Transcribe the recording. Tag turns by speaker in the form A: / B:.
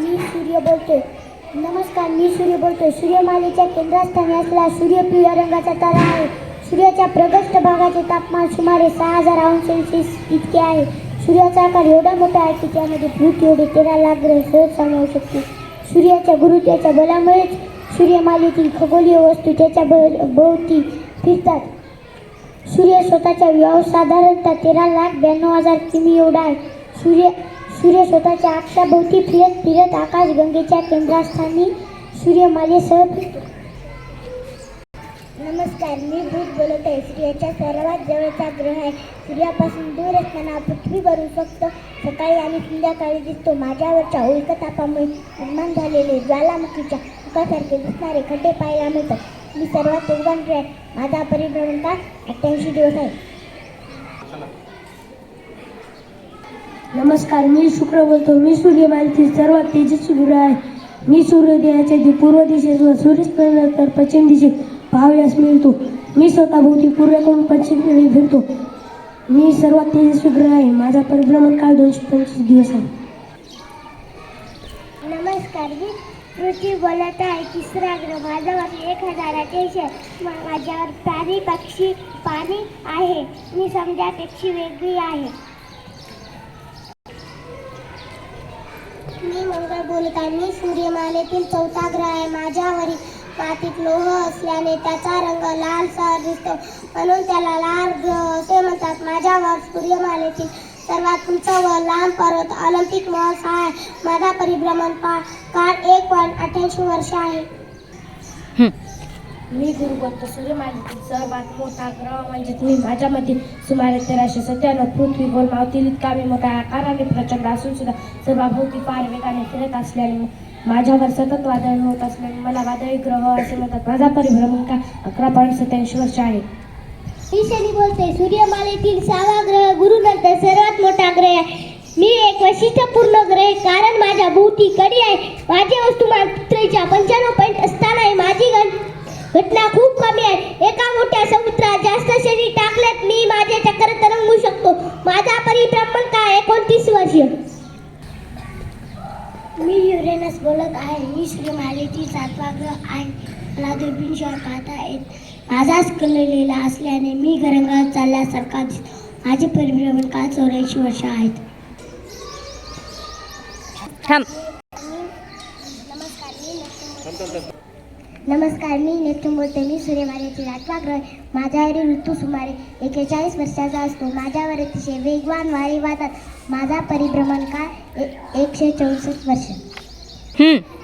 A: मी सूर्य बोलतोय. नमस्कार मी सूर्य बोलतोय. सूर्यमालेच्या केंद्रस्थानी असला सूर्य पिवळ्या रंगाचा तारा आहे. सूर्याच्या प्रगस्त भागाचे तापमान सुमारे सहा हजार अंश सेल्सिअस इतके आहे. सूर्याचा आकार एवढा मोठा आहे की त्यामध्ये पृथ्वी एवढे तेरा लाख ग्रह सहज सामावू शकते सूर्याच्या गुरुत्वाच्या बलामुळेच सूर्यमालेतील खगोलीय वस्तू त्याच्या भोवती फिरतात. सूर्य स्वतःच्या व्याव साधारणतः तेरा लाख ब्याण्णव हजार किमी एवढा आहे. सूर्य सूर्य स्वतःच्या अक्षाभोवती फिरत फिरत आकाशगंगेच्या केंद्रस्थानी सूर्यमालेसह फिरतो. नमस्कार मी भूत बोलत आहे. सूर्याच्या सर्वात जवळचा ग्रह आहे. सूर्यापासून दूर असताना पृथ्वीवरून फक्त सकाळी आणि संध्याकाळी दिसतो. माझ्यावरच्या उल्कतापामुळे निर्माण झालेले ज्वालामुखीच्या मुखासारखे दिसणारे खड्डे पाहायला मिळतात. मी सर्वात ग्रह आहे. माझा परिभ्रमण काळ अठ्ठ्याऐंशी दिवस आहे.
B: नमस्कार मी शुक्र बोलतो. मी सूर्यमालेतील सर्वात तेजस्वी ग्रह आहे. मी सूर्योदयाच्या दि- पूर्व दिशेस व सूर्यास्तानंतर पश्चिम दिशेत पाहाव्यास मिळतो. मी स्वतः भोवती पूर्वेकडून पश्चिमेकडे फिरतो. मी सर्वात तेजस्वी ग्रह आहे. माझा परिभ्रमण काळ दोनशे पंचवीस दिवस आहे.
A: नमस्कार मी पृथ्वी बोलत आहे. तिसरा ग्रह माझ्यावर एक हजार अठ्याऐंशी आहे मा- माझ्यावर प्राणी पक्षी पाणी आहे. मी समजापेक्षी वेगळी आहे. मी बोलत आहे मी सूर्यमालेतील चौथा ग्रह आहे. माझ्यावरील मातीत लोह असल्याने त्याचा रंग लालसर दिसतो. म्हणून त्याला लाल ग्रह असे म्हणतात. माझ्यावर सूर्यमालेतील सर्वात उंच व लांब पर्वत ऑलिम्पिक मॉल्स आहे. माझा परिभ्रमण पा काळ एक पॉईंट अठ्ठ्याऐंशी वर्ष आहे.
B: मी गुरु बोलतो मालिकेत सर्वात मोठा ग्रह म्हणजे तुम्ही माझ्यामध्ये सुमारे तेराशे सत्त्याण्णव पृथ्वी गोल मावतील. इतका मी मोठा आकाराने प्रचंड असून सुद्धा सर्वाभोवती फार वेगाने फिरत असल्याने माझ्यावर सतत वादळ होत असल्याने मला वादळी ग्रह असे म्हणतात. माझा परिभ्रमण का अकरा पॉईंट सत्याऐंशी वर्ष आहे.
A: मी शनी बोलते सूर्यमालेतील सहावा ग्रह गुरुनंतर सर्वात मोठा ग्रह आहे. मी एक वैशिष्ट्यपूर्ण ग्रह कारण माझ्या भोवती कडी आहे. माझी वस्तुमान पृथ्वीच्या पंच्याण्णव पॉईंट घटना खूप कमी आहे. एका मोठ्या समुद्रात जास्त शनी टाकल्यात मी माझे चक्र तरंगू शकतो. माझा परिभ्रमण काळ एकोणतीस वर्ष. मी युरेनस बोलत आहे. मी सूर्यमालेतील सातवा ग्रह आहे मला दुर्बिणशिवाय पाहता येत. माझाच कललेला असल्याने मी घरंगळत चालल्यासारखा दिसतो. माझे परिभ्रमण काळ चौऱ्याऐंशी वर्ष आहेत.
C: थांब.
A: नमस्कार मी नेप्च्यून बोलते. मी सूर्यमालेतील आठवा ग्रह आहे. माझ्यावरील ऋतू सुमारे एकेचाळीस वर्षाचा असतो. माझ्यावर अतिशय वेगवान वारे वाहतात. माझा परिभ्रमण काळ एकशे चौसष्ट वर्ष.
C: हम्म.